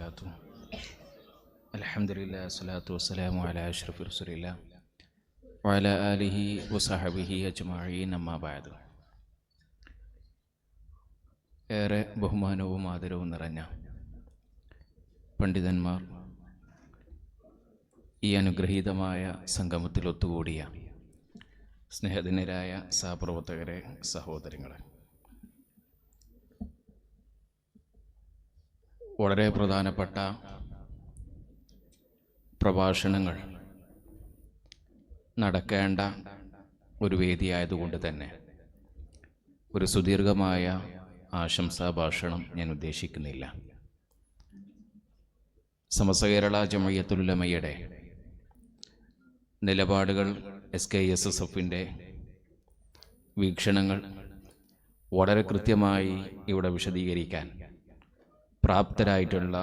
വബർക്കാത്തു അലഹമില്ല സ്വലാത്തു വസ്സലാമു അല അഷ്റഫ് റസുലില്ല വല അലിഹി വസാഹബിഹി അജ്മാഹി നമ്മാബായത് ഏറെ ബഹുമാനവും ആദരവും നിറഞ്ഞ പണ്ഡിതന്മാർ ഈ അനുഗ്രഹീതമായ സംഗമത്തിൽ ഒത്തുകൂടിയ സ്നേഹധനരായ സഹപ്രവർത്തകരെ സഹോദരങ്ങളെ വളരെ പ്രധാനപ്പെട്ട പ്രഭാഷണങ്ങൾ നടക്കേണ്ട ഒരു വേദിയായതുകൊണ്ട് തന്നെ ഒരു സുദീർഘമായ ആശംസാ ഭാഷണം ഞാൻ ഉദ്ദേശിക്കുന്നില്ല. സമസ്ത ജമയത്തുലമയുടെ നിലപാടുകൾ എസ് കെ എസ് എസ് എഫിന്റെ വീക്ഷണങ്ങൾ വളരെ കൃത്യമായി ഇവിടെ വിശദീകരിക്കാൻ പ്രാപ്തരായിട്ടുള്ള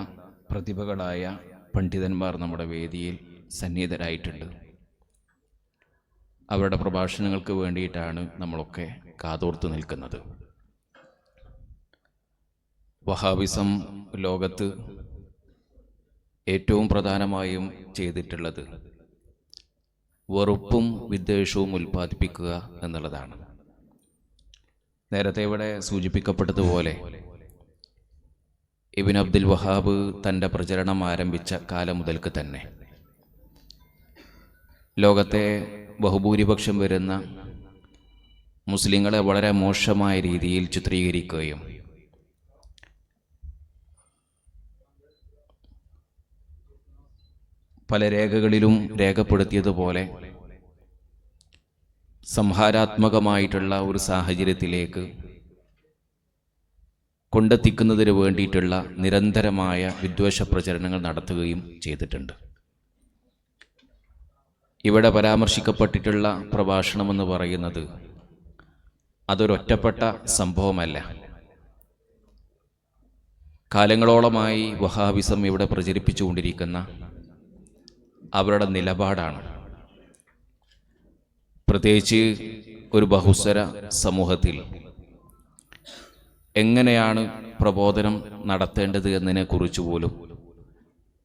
പ്രതിഭകളായ പണ്ഡിതന്മാർ നമ്മുടെ വേദിയിൽ സന്നിഹിതരായിട്ടുണ്ട്. അവരുടെ പ്രഭാഷണങ്ങൾക്ക് വേണ്ടിയിട്ടാണ് നമ്മളൊക്കെ കാതോർത്ത് നിൽക്കുന്നത്. വഹാബിസം ലോകത്ത് ഏറ്റവും പ്രധാനമായും ചെയ്തിട്ടുള്ളത് വെറുപ്പും വിദ്വേഷവും ഉൽപ്പാദിപ്പിക്കുക എന്നുള്ളതാണ്. നേരത്തെ ഇവിടെ സൂചിപ്പിക്കപ്പെട്ടതുപോലെ ഇബിൻ അബ്ദുൽ വഹാബ് തന്റെ പ്രചരണം ആരംഭിച്ച കാലം മുതൽക്ക് തന്നെ. ലോകത്തെ ബഹുഭൂരിപക്ഷം വരുന്ന മുസ്ലിങ്ങളെ വളരെ മോശമായ രീതിയിൽ ചിത്രീകരിക്കുകയും പല രേഖകളിലും രേഖപ്പെടുത്തിയതുപോലെ സംഹാരാത്മകമായിട്ടുള്ള ഒരു സാഹചര്യത്തിലേക്ക് കൊണ്ടെത്തിക്കുന്നതിന് വേണ്ടിയിട്ടുള്ള നിരന്തരമായ വിദ്വേഷ പ്രചരണങ്ങൾ നടത്തുകയും ചെയ്തിട്ടുണ്ട്. ഇവിടെ പരാമർശിക്കപ്പെട്ടിട്ടുള്ള പ്രഭാഷണമെന്ന് പറയുന്നത് അതൊരൊറ്റപ്പെട്ട സംഭവമല്ല. കാലങ്ങളോളമായി വഹാബിസം ഇവിടെ പ്രചരിപ്പിച്ചുകൊണ്ടിരിക്കുന്ന അവരുടെ നിലപാടാണ്. പ്രത്യേകിച്ച് ഒരു ബഹുസ്വര സമൂഹത്തിൽ എങ്ങനെയാണ് പ്രബോധനം നടത്തേണ്ടത് എന്നതിനെക്കുറിച്ച് പോലും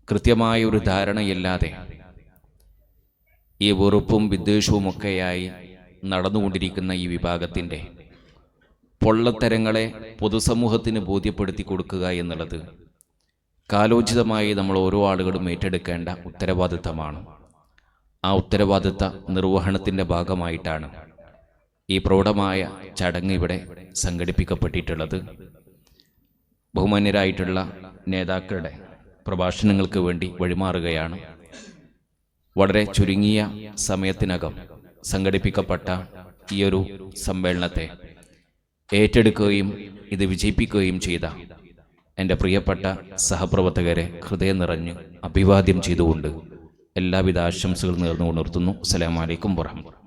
കൃത്യമായ ഒരു ധാരണയില്ലാതെ ഈ വെറുപ്പും വിദ്വേഷവുമൊക്കെയായി നടന്നുകൊണ്ടിരിക്കുന്ന ഈ വിഭാഗത്തിന്റെ പൊള്ളത്തരങ്ങളെ പൊതുസമൂഹത്തിന് ബോധ്യപ്പെടുത്തി കൊടുക്കുക എന്നുള്ളത് കാലോചിതമായി നമ്മൾ ഓരോ ആളുകളും ഏറ്റെടുക്കേണ്ട ഉത്തരവാദിത്തമാണ്. ആ ഉത്തരവാദിത്ത നിർവഹണത്തിന്റെ ഭാഗമായിട്ടാണ് ഈ പ്രൗഢമായ ചടങ്ങ് ഇവിടെ സംഘടിപ്പിക്കപ്പെട്ടിട്ടുള്ളത്. ബഹുമാന്യരായിട്ടുള്ള നേതാക്കളുടെ പ്രഭാഷണങ്ങൾക്ക് വേണ്ടി വഴിമാറുകയാണ്. വളരെ ചുരുങ്ങിയ സമയത്തിനകം സംഘടിപ്പിക്കപ്പെട്ട ഈയൊരു സമ്മേളനത്തെ ഏറ്റെടുക്കുകയും ഇത് വിജയിപ്പിക്കുകയും ചെയ്ത എന്റെ പ്രിയപ്പെട്ട സഹപ്രവർത്തകരെ ഹൃദയം നിറഞ്ഞ് അഭിവാദ്യം ചെയ്തുകൊണ്ട് എല്ലാവിധ ആശംസകൾ നേർന്നുകൊണ്ട് നിർത്തുന്നു. അസ്സലാമലൈക്കും വറഹമുല്ല